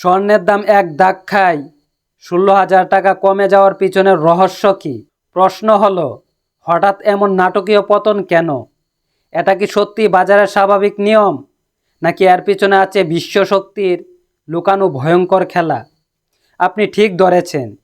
স্বর্ণের দাম এক খায় ষোলো হাজার টাকা কমে যাওয়ার পিছনের রহস্য কী? প্রশ্ন হলো, হঠাৎ এমন নাটকীয় পতন কেন? এটা কি সত্যি বাজারের স্বাভাবিক নিয়ম? নাকি এর পিছনে আছে বিশ্ব শক্তির লুকানো ভয়ঙ্কর খেলা? আপনি ঠিক ধরেছেন।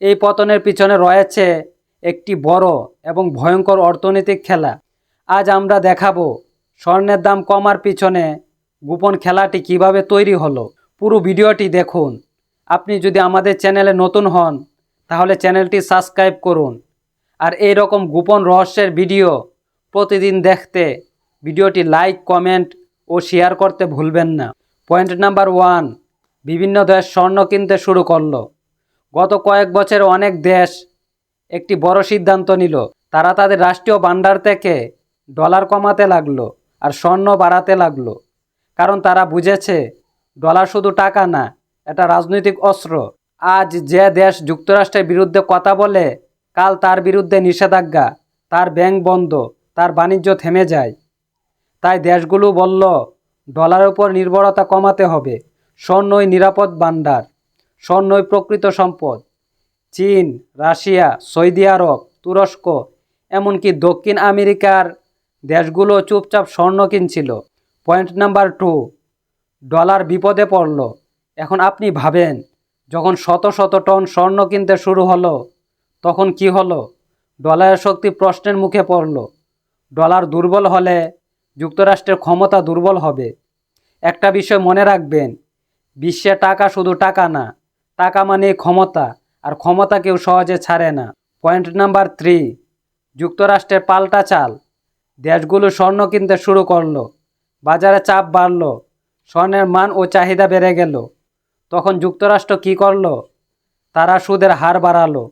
এই পতনের পিছনে রয়েছে একটি বড় এবং ভয়ঙ্কর অর্থনৈতিক খেলা। আজ আমরা দেখাবো, স্বর্ণের দাম কমার পিছনে গোপন খেলাটি কীভাবে তৈরি হলো। পুরো ভিডিওটি দেখুন। আপনি যদি আমাদের চ্যানেলে নতুন হন, তাহলে চ্যানেলটি সাবস্ক্রাইব করুন। আর এই রকম গোপন রহস্যের ভিডিও প্রতিদিন দেখতে ভিডিওটি লাইক, কমেন্ট ও শেয়ার করতে ভুলবেন না। পয়েন্ট নাম্বার ওয়ান, বিভিন্ন দেশ স্বর্ণ কিনতে শুরু করল। গত কয়েক বছরে অনেক দেশ একটি বড় সিদ্ধান্ত নিল, তারা তাদের রাষ্ট্রীয় ভাণ্ডার থেকে ডলার কমাতে লাগল আর স্বর্ণ বাড়াতে লাগল। কারণ তারা বুঝেছে ডলার শুধু টাকা না, এটা রাজনৈতিক অস্ত্র। আজ যে দেশ যুক্তরাষ্ট্রের বিরুদ্ধে কথা বলে, কাল তার বিরুদ্ধে নিষেধাজ্ঞা। তার ব্যাংক বন্ধ, তার বাণিজ্য থেমে যায়। তাই দেশগুলো বলল, ডলারের উপর নির্ভরতা কমাতে হবে। স্বর্ণই নিরাপদ ভাণ্ডার, স্বর্ণই প্রকৃত সম্পদ। চীন, রাশিয়া, সৌদি আরব, তুরস্ক, এমনকি দক্ষিণ আমেরিকার দেশগুলো চুপচাপ স্বর্ণ কিনছিল। পয়েন্ট নাম্বার টু ডলার বিপদে পড়ল। এখন আপনি ভাবেন, যখন শত শত টন স্বর্ণ কিনতে শুরু হলো, তখন কি হলো? ডলারের শক্তি প্রশ্নের মুখে পড়ল। ডলার দুর্বল হলে যুক্তরাষ্ট্রের ক্ষমতা দুর্বল হবে। একটা বিষয় মনে রাখবেন, বিশ্বে টাকা শুধু টাকা না, টাকা মানে ক্ষমতা, আর ক্ষমতা কেউ সহজে ছাড়ে না। পয়েন্ট নাম্বার থ্রি, যুক্তরাষ্ট্রের পাল্টা চাল। দেশগুলো স্বর্ণ কিনতে শুরু করল, বাজারে চাপ বাড়লো স্বর্ণের মান ও চাহিদা বেড়ে গেল। তখন যুক্তরাষ্ট্র কি করল? তারা সুদের হার বাড়ালো।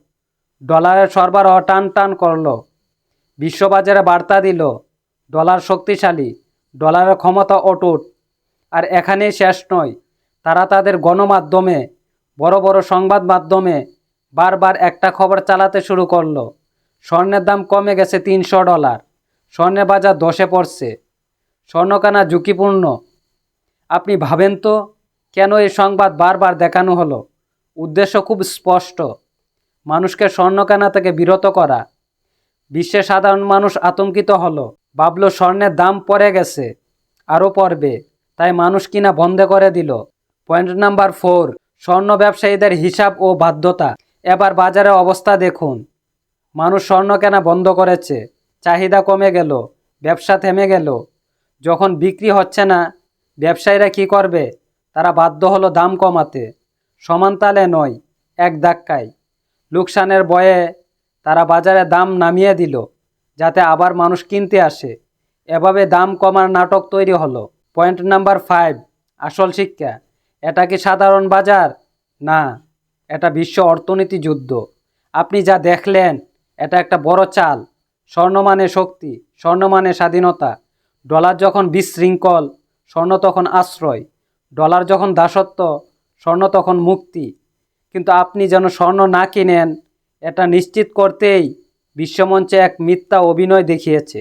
ডলারের সরবরাহ টান টান করল। বিশ্ববাজারে বার্তা দিল, ডলার শক্তিশালী, ডলারের ক্ষমতা অটুট। আর এখানেই শেষ নয়। তারা তাদের গণমাধ্যমে, বড় বড় সংবাদ মাধ্যমে বারবার একটা খবর চালাতে শুরু করল। স্বর্ণের দাম কমে গেছে তিনশো ডলার। স্বর্ণের বাজার দশে পড়ছে। স্বর্ণকানা ঝুঁকিপূর্ণ। আপনি ভাবেন তো কেন এই সংবাদ বারবার দেখানো হলো? উদ্দেশ্য খুব স্পষ্ট। মানুষকে স্বর্ণ কেনা থেকে বিরত করা। বিশ্বের সাধারণ মানুষ আতঙ্কিত হলো। ভাবলো স্বর্ণের দাম পড়ে গেছে, আরও পড়বে, তাই মানুষ কিনা বন্ধ করে দিল। পয়েন্ট নাম্বার ফোর, স্বর্ণ ব্যবসায়ীদের হিসাব ও বাধ্যতা। এবার বাজারে অবস্থা দেখুন। মানুষ স্বর্ণ কেনা বন্ধ করেছে, চাহিদা কমে গেল, ব্যবসা থেমে গেল। যখন বিক্রি হচ্ছে না ব্যবসায়ীরা কি করবে? তারা বাধ্য হলো দাম কমাতে। সমান তালে নয়, এক ধাক্কায়। লোকসানের বয়ে তারা বাজারে দাম নামিয়ে দিল, যাতে আবার মানুষ কিনতে আসে। এভাবে দাম কমার নাটক তৈরি হলো। পয়েন্ট নাম্বার ফাইভ, আসল শিক্ষা। এটা কি সাধারণ বাজার? না, এটা বিশ্ব অর্থনীতি যুদ্ধ। আপনি যা দেখলেন, এটা একটা বড় চাল। স্বর্ণ মানে শক্তি স্বর্ণ মানে স্বাধীনতা। ডলার যখন বিশৃঙ্খল স্বর্ণ তখন আশ্রয়, ডলার যখন দাসত্ব, স্বর্ণ তখন মুক্তি। কিন্তু আপনি যেন স্বর্ণ না কিনেন, এটা নিশ্চিত করতেই বিশ্বমঞ্চে এক মিথ্যা অভিনয় দেখিয়েছে।